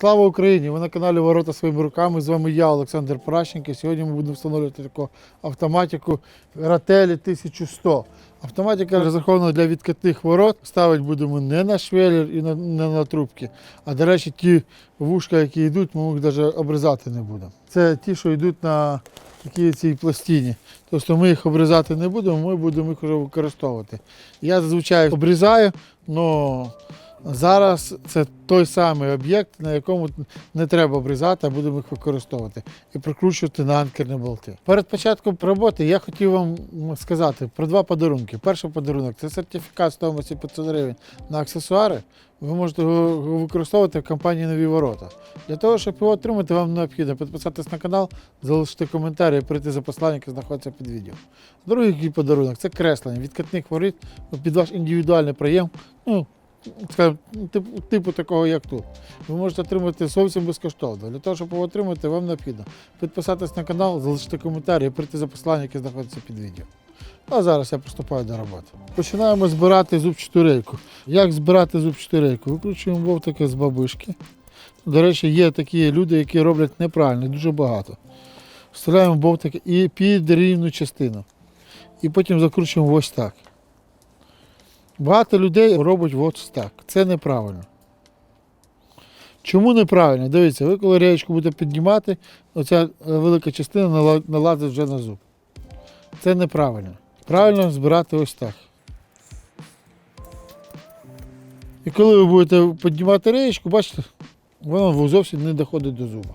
Слава Україні! Ви на каналі Ворота своїми руками. З вами я, Олександр Паращенко. Сьогодні ми будемо встановлювати таку автоматику Рателі 1100. Автоматика розрахована для відкатних ворот. Ставити будемо не на швеллер і не на трубки. А до речі, ті вушка, які йдуть, ми їх навіть обрізати не будемо. Це ті, що йдуть на такій цій пластині. Тобто ми їх обрізати не будемо, ми будемо їх вже використовувати. Я зазвичай обрізаю, але зараз це той самий об'єкт, на якому не треба обрізати, а будемо їх використовувати і прикручувати на анкерні болти. Перед початком роботи я хотів вам сказати про два подарунки. Перший подарунок це сертифікат стоїмості 500 гривень на аксесуари. Ви можете його використовувати в компанії Нові ворота. Для того, щоб його отримати, вам необхідно підписатись на канал, залишити коментар і прийти за посланням, яке знаходиться під відео. Другий подарунок це креслення відкатних воріт під ваш індивідуальний прийом. Ну, типу, такого, як тут. Ви можете отримати зовсім безкоштовно. Для того, щоб його отримати, вам необхідно підписатись на канал, залишити коментар і прийти за посланням, яке знаходиться під відео. А зараз я приступаю до роботи. Починаємо збирати зубчату рейку. Як збирати зубчату рейку? Викручуємо вовтики з бабишки. До речі, є такі люди, які роблять неправильно, дуже багато. Вставляємо бовтики і під рівну частину. І потім закручуємо ось так. Багато людей робить ось так. Це неправильно. Чому неправильно? Дивіться, ви коли реєчку будете піднімати, оця е, велика частина нала- налазить вже на зуб. Це неправильно. Правильно збирати ось так. І коли ви будете піднімати реєчку, бачите, воно зовсім не доходить до зуба.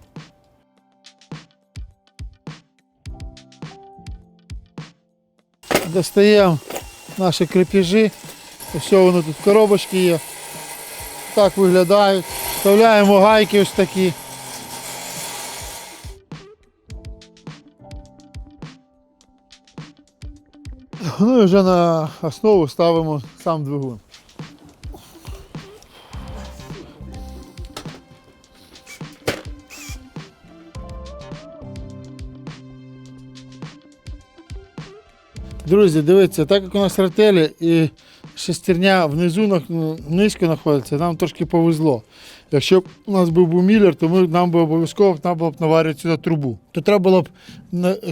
Достаємо наші крепежі. Все воно тут коробочки є. Так виглядають. Вставляємо гайки ось такі. Ну і вже на основу ставимо сам двигун. Друзі, дивіться, так як у нас ротелі і шестерня внизу низько знаходиться, нам трошки повезло. Якщо б у нас був, міллер, то ми, нам би обов'язково треба було б наварити сюди трубу. То треба було б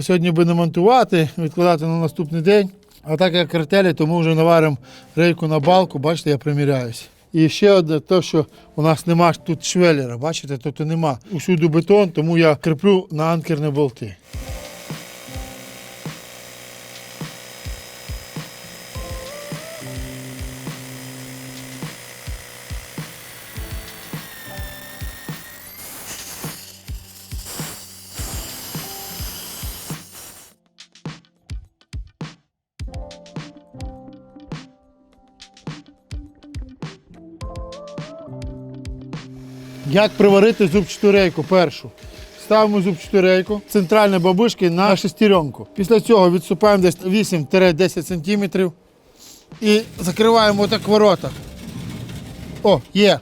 сьогодні би не монтувати, відкладати на наступний день. А так як ротелі, то ми вже наваримо рейку на балку, бачите, я приміряюсь. І ще одне, те, що у нас нема тут швеллера, бачите, тут нема. Усюди бетон, тому я кріплю на анкерні болти. Як приварити зубчату рейку першу? Ставимо зубчату рейку, центральні бабушки на шестеренку. Після цього відступаємо десь 8-10 см і закриваємо так ворота. О, є.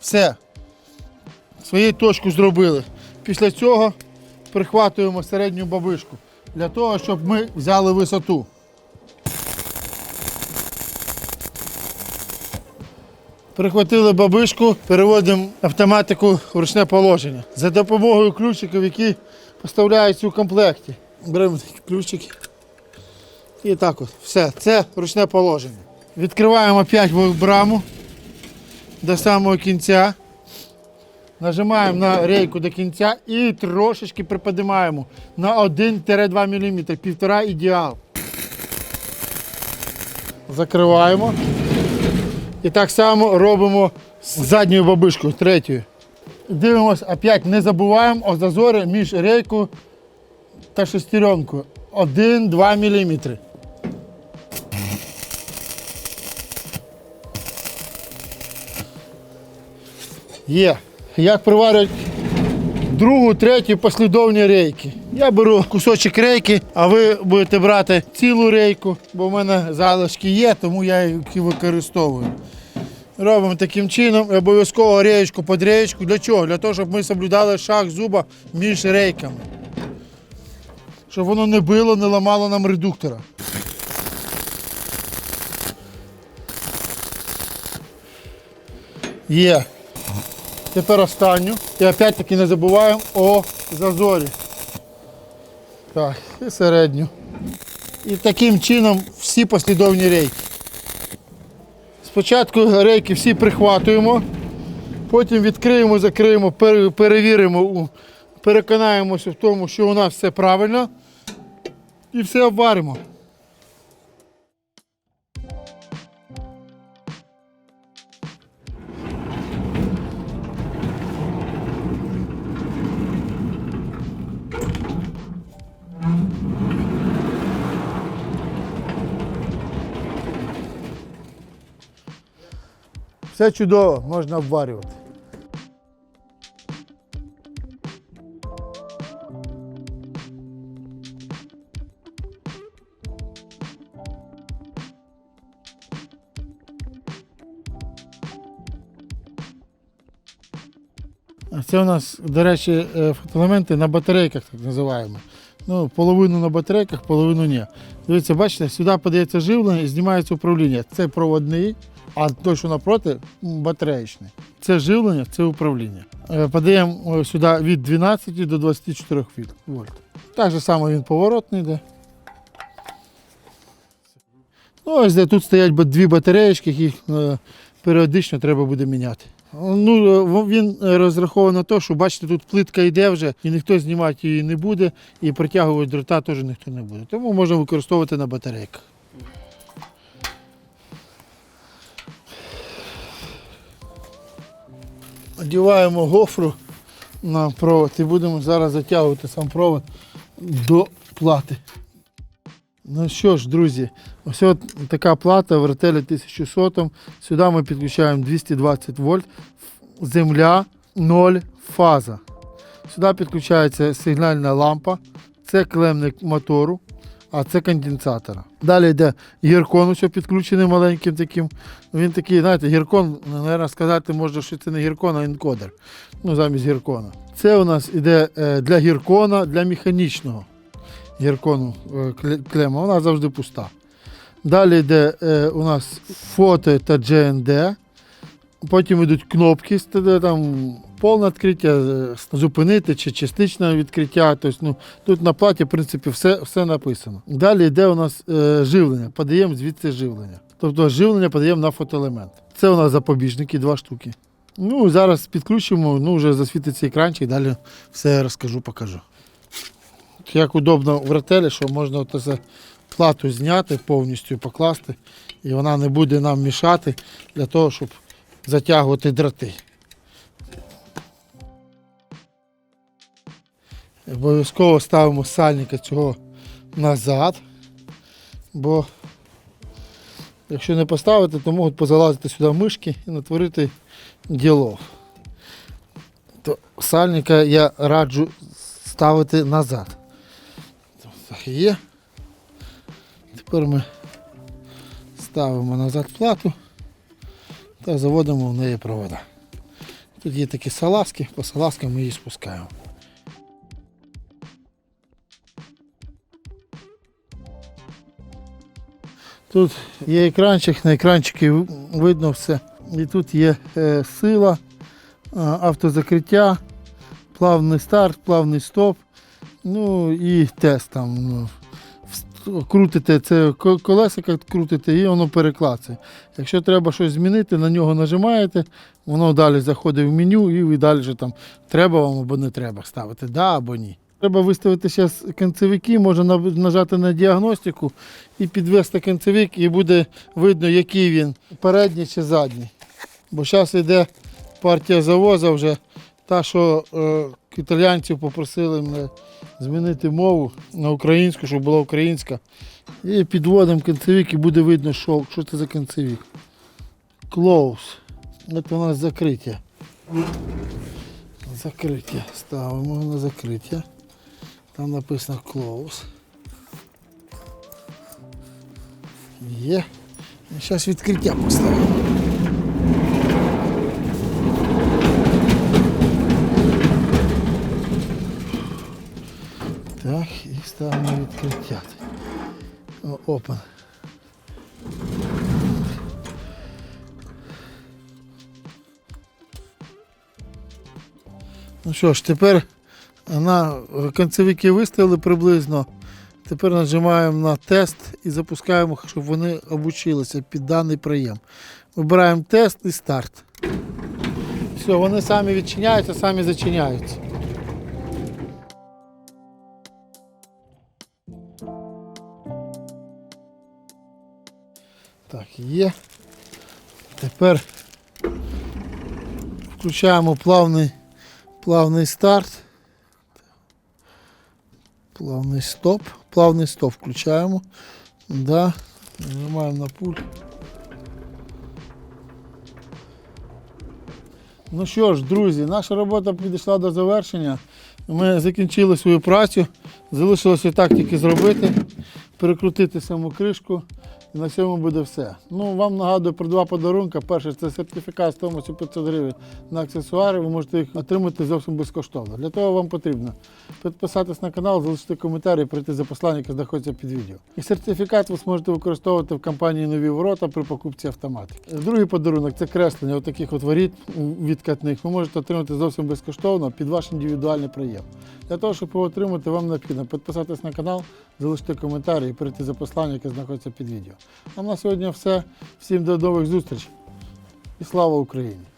Все. Свою точку зробили. Після цього прихватуємо середню бабишку для того, щоб ми взяли висоту. Прихватили бабишку, переводимо автоматику в ручне положення. За допомогою ключиків, які поставляються у комплекті. Беремо ключики. І так от. Все, це ручне положення. Відкриваємо опять браму до самого кінця. Нажимаємо на рейку до кінця і трошечки приподимаємо на 1-2 мм, півтора ідеал. Закриваємо. І так само робимо з задньою бабишкою, третьою. Дивимось, опять не забуваємо о зазорі між рейкою та шестеренкою. 1-2 мм. Є. Як приварюють другу, третю послідовні рейки. Я беру кусочок рейки, а ви будете брати цілу рейку, бо в мене залишки є, тому я їх використовую. Робимо таким чином обов'язково реєчку під реєчку. Для чого? Для того, щоб ми соблюдали шаг зуба між рейками. Щоб воно не било, не ламало нам редуктора. Є. Тепер останню. І опять-таки не забуваємо о зазорі. Так, і середню. І таким чином всі послідовні рейки. Спочатку рейки всі прихватуємо, потім відкриємо, закриємо, перевіримо, переконаємося в тому, що у нас все правильно. І все обваримо. Все чудово, можна обварювати. Це у нас, до речі, е, фотоелементи на батарейках, так називаємо. Ну, половину на батарейках, половину ні. Дивіться, бачите, сюди подається живлення і знімається управління. Це проводний, а той, що напроти, батареєчний. Це живлення, це управління. Е, Подаємо е, сюди від 12 до 24 вольт. Так же само він поворотний йде. Ну, ось де тут стоять дві батареєчки, їх е, періодично треба буде міняти. Ну, е, він е, розрахований на те, що бачите, тут плитка йде вже, і ніхто знімати її не буде, і притягувати дрота теж ніхто не буде. Тому можна використовувати на батарейках. Одіваємо гофру на провод і будемо зараз затягувати сам провод до плати. Ну що ж, друзі, ось от така плата в ретелі 1100. Сюди ми підключаємо 220 вольт, земля 0 фаза. Сюди підключається сигнальна лампа, це клемник мотору, а це конденсатора. Далі йде гіркон, що підключений маленьким таким. Він такий, знаєте, гіркон, наверное, сказати можна, що це не гіркон, а енкодер. Ну, замість гіркона. Це у нас іде е, для гіркона, для механічного гіркону е, клема, вона завжди пуста. Далі йде е, у нас фото та GND. Потім йдуть кнопки, там повне відкриття, е, зупинити чи частичне відкриття. Тобто, ну, тут на платі, в принципі, все, все написано. Далі йде у нас е, живлення. Подаємо звідси живлення. Тобто живлення подаємо на фотоелемент. Це у нас запобіжники, два штуки. Ну, зараз підключимо, ну, вже засвітиться екранчик, далі все розкажу, покажу. Як удобно в ретелі, що можна от плату зняти повністю покласти, і вона не буде нам мішати для того, щоб затягувати дроти. Обов'язково ставимо сальника цього назад, бо якщо не поставити, то можуть позалазити сюди мишки і натворити ділов. То сальника я раджу ставити назад. Є. Тепер ми ставимо назад плату та заводимо в неї провода. Тут є такі салазки, по салазкам ми її спускаємо. Тут є екранчик, на екранчикі ви- видно все. І тут є е, сила, автозакриття, плавний старт, плавний стоп. Ну і тест там. Ну, крутите це ко- колесико, крутите і воно переклацає. Якщо треба щось змінити, на нього нажимаєте, воно далі заходить в меню і ви далі вже там треба вам або не треба ставити, да або ні. Треба виставити зараз кінцевики, можна нажати на діагностику і підвести кінцевик, і буде видно, який він, передній чи задній. Бо зараз йде партія завоза вже та, що італійців попросили мене змінити мову на українську, щоб була українська. І підводимо кінцевик і буде видно, що, що це за кінцевик. Close. Це у нас закриття. Закриття. Ставимо на закриття. Там написано close. Є. Зараз відкриття поставимо. І ставимо відкриття. О, Ну що ж, тепер на концевики виставили приблизно. Тепер нажимаємо на тест і запускаємо, щоб вони обучилися під даний прийом. Вибираємо тест і старт. Все, вони самі відчиняються, самі зачиняються. Є. Тепер включаємо плавний, плавний старт. Плавний стоп. Плавний стоп включаємо. Да. Нажимаємо на пульт. Ну що ж, друзі, наша робота підійшла до завершення. Ми закінчили свою працю. Залишилося так тільки зробити, перекрутити саму кришку. І на цьому буде все. Ну, вам нагадую про два подарунки. Перше це сертифікат з стоїмостю 500 гривень на аксесуари. Ви можете їх отримати зовсім безкоштовно. Для того вам потрібно підписатись на канал, залишити коментар і прийти за послання, яке знаходиться під відео. І сертифікат ви зможете використовувати в компанії Нові ворота при покупці автоматики. Другий подарунок це креслення отаких от воріт відкатних. Ви можете отримати зовсім безкоштовно під ваш індивідуальний прийом. Для того, щоб його отримати, вам необхідно підписатись на канал, залишити коментар і перейти за послання, яке знаходиться під відео. А на сьогодні все. Всім до нових зустрічей і слава Україні!